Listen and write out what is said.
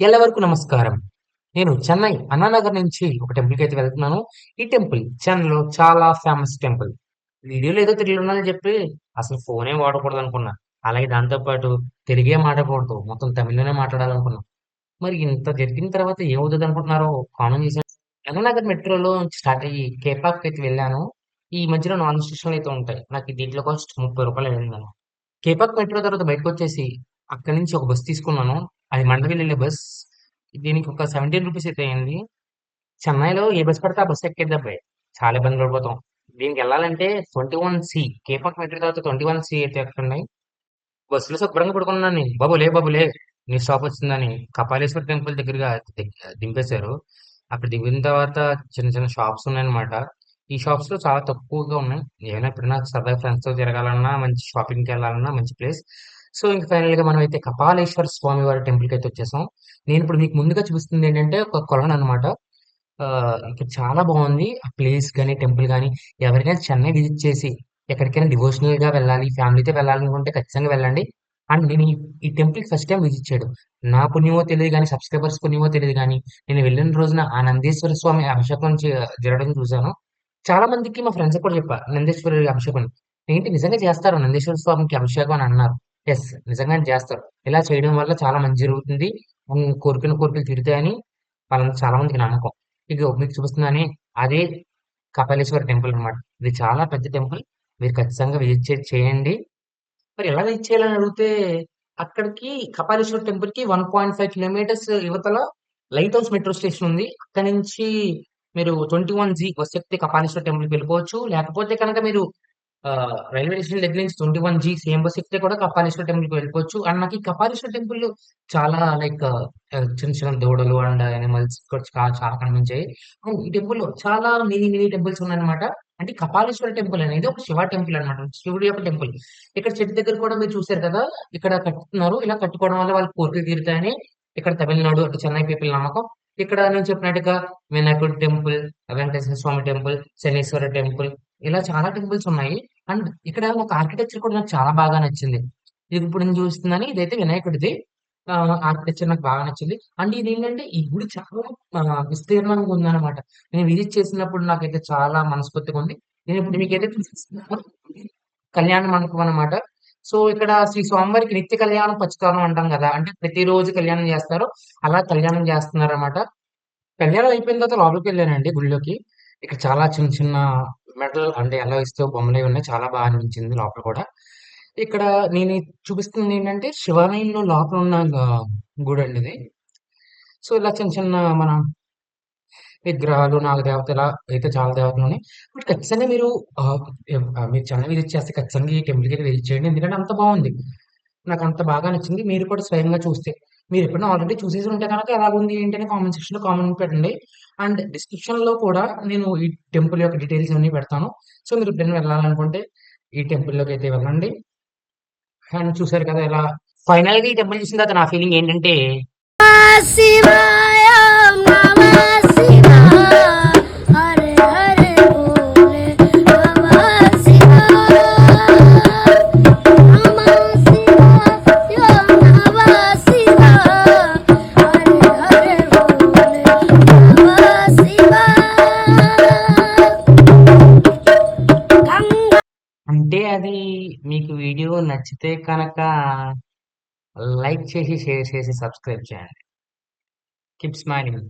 ఎల్లవరకు నమస్కారం. నేను చెన్నై అన్నానగర్ నుంచి ఒక టెంపుల్కి అయితే వెళ్తున్నాను. ఈ టెంపుల్ చెన్నైలో చాలా ఫేమస్ టెంపుల్. వీడియోలో ఏదో తెలుగులో చెప్పి అసలు ఫోనే వాడకూడదు అనుకున్నా అలాగే దాంతోపాటు తెలుగే మాట్లాడకూడదు మొత్తం తమిళ్ళోనే మాట్లాడాలనుకున్నా. మరి ఇంత జరిగిన తర్వాత ఏమవుతుంది అనుకుంటున్నారో కామెంట్ చేశాను అన్నానగర్ మెట్రోలో స్టార్ట్ అయ్యి కేపాక్ అయితే వెళ్ళాను. ఈ మధ్యలో నాన్ స్టేషన్లు అయితే ఉంటాయి. నాకు దీంట్లో కాస్ట్ ముప్పై రూపాయలు వెళ్ళిందాను కేపాక్ మెట్రో తర్వాత బయటకు వచ్చేసి అక్కడి నుంచి ఒక బస్ తీసుకున్నాను. అది మండవిల్ వెళ్ళే బస్. దీనికి ఒక సెవెంటీన్ రూపీస్ అయితే అయింది. చెన్నైలో ఏ బస్ పడితే ఆ బస్ ఎక్కేద్ది అబ్బాయి చాలా ఇబ్బంది పడిపోతాం. దీనికి వెళ్ళాలంటే ట్వంటీ వన్ సి కేపాక్ మెట్రో తర్వాత ట్వంటీ వన్ సి అయితే ఎక్కండి బస్సులో శుభ్రంగా పడుకున్నాను నేను బాబు లే బాబు లే నీ స్టాప్ వచ్చిందని కపాలేశ్వర టెంపుల్ దగ్గరగా దింపేశారు. అక్కడ దిగిన తర్వాత చిన్న చిన్న షాప్స్ ఉన్నాయన్నమాట. ఈ షాప్స్లో చాలా తక్కువగా ఉన్నాయి. ఏమైనా ఎప్పుడైనా సరదా ఫ్రెండ్స్తో తిరగాలన్నా మంచి షాపింగ్కి వెళ్ళాలన్నా మంచి ప్లేస్ సో ఇంకా ఫైనల్గా మనం అయితే కపాలేశ్వర స్వామి వారి టెంపుల్ అయితే వచ్చేసాం. నేను ఇప్పుడు మీకు ముందుగా చూపిస్తుంది ఏంటంటే ఒక కొలను అనమాట ఇక్కడ చాలా బాగుంది. ఆ ప్లేస్ కానీ టెంపుల్ కానీ ఎవరికైనా చెన్నై విజిట్ చేసి ఎక్కడికైనా డివోషనల్గా వెళ్ళాలి ఫ్యామిలీతో వెళ్ళాలనుకుంటే ఖచ్చితంగా వెళ్ళండి. అండ్ నేను ఈ- టెంపుల్ ఫస్ట్ టైం విజిట్ చేయడం. నా పుణ్యమో తెలియదు కానీ సబ్స్క్రైబర్స్ పుణ్యమో తెలియదు కానీ నేను వెళ్ళిన రోజున ఆ స్వామి అభిషేకం జరగడం చూశాను. చాలా మందికి మా ఫ్రెండ్స్ కూడా చెప్పా నందీశ్వరి అభిషేకం. ఏంటి నిజంగా చేస్తారు? నందేశ్వర స్వామికి అభిషేకం అని అన్నారు. ఎస్ నిజంగానే చేస్తారు. ఇలా చేయడం వల్ల చాలా మంచి జరుగుతుంది. ఉమ్, కోరుకున్న కోరికలు తీరుతాయని వాళ్ళ చాలా మందికి నమ్మకం. ఇక మీకు చూపిస్తున్నానే అదే కపాలేశ్వర టెంపుల్ అన్నమాట. ఇది చాలా పెద్ద టెంపుల్. మీరు ఖచ్చితంగా విజిట్ చేయండి. మరి ఎలా విజిట్ చేయాలని అడిగితే అక్కడికి కపాలేశ్వర టెంపుల్కి వన్ పాయింట్ ఫైవ్ కిలోమీటర్స్ యువతల లైట్ హౌస్ మెట్రో స్టేషన్ ఉంది. అక్కడ నుంచి మీరు twenty one G bus Kapaleshwara టెంపుల్కి వెళ్ళిపోవచ్చు. లేకపోతే కనుక మీరు రైల్వే స్టేషన్ దగ్గర నుంచి twenty one G same bus ఎక్కితే కూడా కపాలేశ్వర టెంపుల్కి వెళ్ళిపోవచ్చు. అండ్ నాకు ఈ కపాలేశ్వర టెంపుల్ చాలా లైక్ చిన్న చిన్న దూడలు అండ్ అనిమల్స్ చాలా చాలా కనిపించాయి. అండ్ ఈ టెంపుల్లో చాలా మినీ మినీ టెంపుల్స్ ఉన్నాయన్నమాట. అంటే కపాలేశ్వర టెంపుల్ అనేది ఒక శివ టెంపుల్ అన్నమాట. శివుడి యొక్క టెంపుల్. ఇక్కడ చెట్టు దగ్గర కూడా మీరు చూసారు కదా ఇక్కడ కట్టుతున్నారు ఇలా కట్టుకోవడం వల్ల వాళ్ళ కోరికలు తీరుతాయని ఇక్కడ తమిళనాడు అటు చెన్నై పీపుల్ నమ్మకం. ఇక్కడ నేను చెప్పినట్టుగా వినాయకుడి temple Venkateshwara Swamy temple Shanishwara temple ఇలా చాలా టెంపుల్స్ ఉన్నాయి. అండ్ ఇక్కడ ఒక ఆర్కిటెక్చర్ కూడా నాకు చాలా బాగా నచ్చింది. ఇది ఇప్పుడు నేను చూస్తున్నాను. ఇదైతే వినాయకుడిది. ఆర్కిటెక్చర్ నాకు బాగా నచ్చింది. అండ్ ఇది ఏంటంటే ఈ గుడి చాలా విస్తీర్ణంగా ఉందన్నమాట. నేను విజిట్ చేసినప్పుడు నాకైతే చాలా మనస్ఫూర్తిగా ఉంది. నేను ఇప్పుడు మీకైతే చూపిస్తున్నాను. కళ్యాణ మండపం అనమాట సో ఇక్కడ శ్రీ స్వామివారికి నిత్య కళ్యాణం పచ్చితోరణం అంటాం కదా. అంటే ప్రతిరోజు కళ్యాణం చేస్తారు. అలా కళ్యాణం చేస్తున్నారు అన్నమాట కళ్యాణం అయిపోయిన తర్వాత లోపలికి వెళ్ళానండి గుడిలోకి ఇక్కడ చాలా చిన్న చిన్న మెటల్ అంటే ఎలా ఇస్తే బొమ్మలు అవి ఉన్నాయి. చాలా బాగా అనిపించింది లోపల కూడా. ఇక్కడ నేను చూపిస్తుంది ఏంటంటే శివాలయంలో లోపల ఉన్న గుడి అండి ఇది. సో ఇలా చిన్న చిన్న మన విగ్రహాలు నాగదేవతల అయితే చాలా దేవతలు ఉన్నాయి. బట్ ఖచ్చితంగా మీరు మీరు చెన్నై విజిట్ చేస్తే ఖచ్చితంగా ఈ టెంపుల్కి అయితే విజిట్ చేయండి. ఎందుకంటే అంత బాగుంది. నాకు అంత బాగా నచ్చింది. మీరు కూడా స్వయంగా చూస్తే. మీరు ఎప్పుడైనా ఆల్రెడీ చూసేసి ఉంటే కనుక ఎలా ఉంది ఏంటి అని కామెంట్ సెక్షన్లో కామెంట్ పెట్టండి. అండ్ డిస్క్రిప్షన్లో కూడా నేను ఈ టెంపుల్ యొక్క డీటెయిల్స్ అన్ని పెడతాను. సో మీరు ఎప్పుడైనా వెళ్ళాలనుకుంటే ఈ టెంపుల్లోకి అయితే వెళ్ళండి. అండ్ చూసారు కదా ఇలా ఫైనల్గా ఈ టెంపుల్ చూసిన తర్వాత నా ఫీలింగ్ ఏంటంటే వీడియో నచ్చితే కనుక లైక్ చేసి షేర్ చేసి సబ్స్క్రైబ్ చేయండి. Keep smiling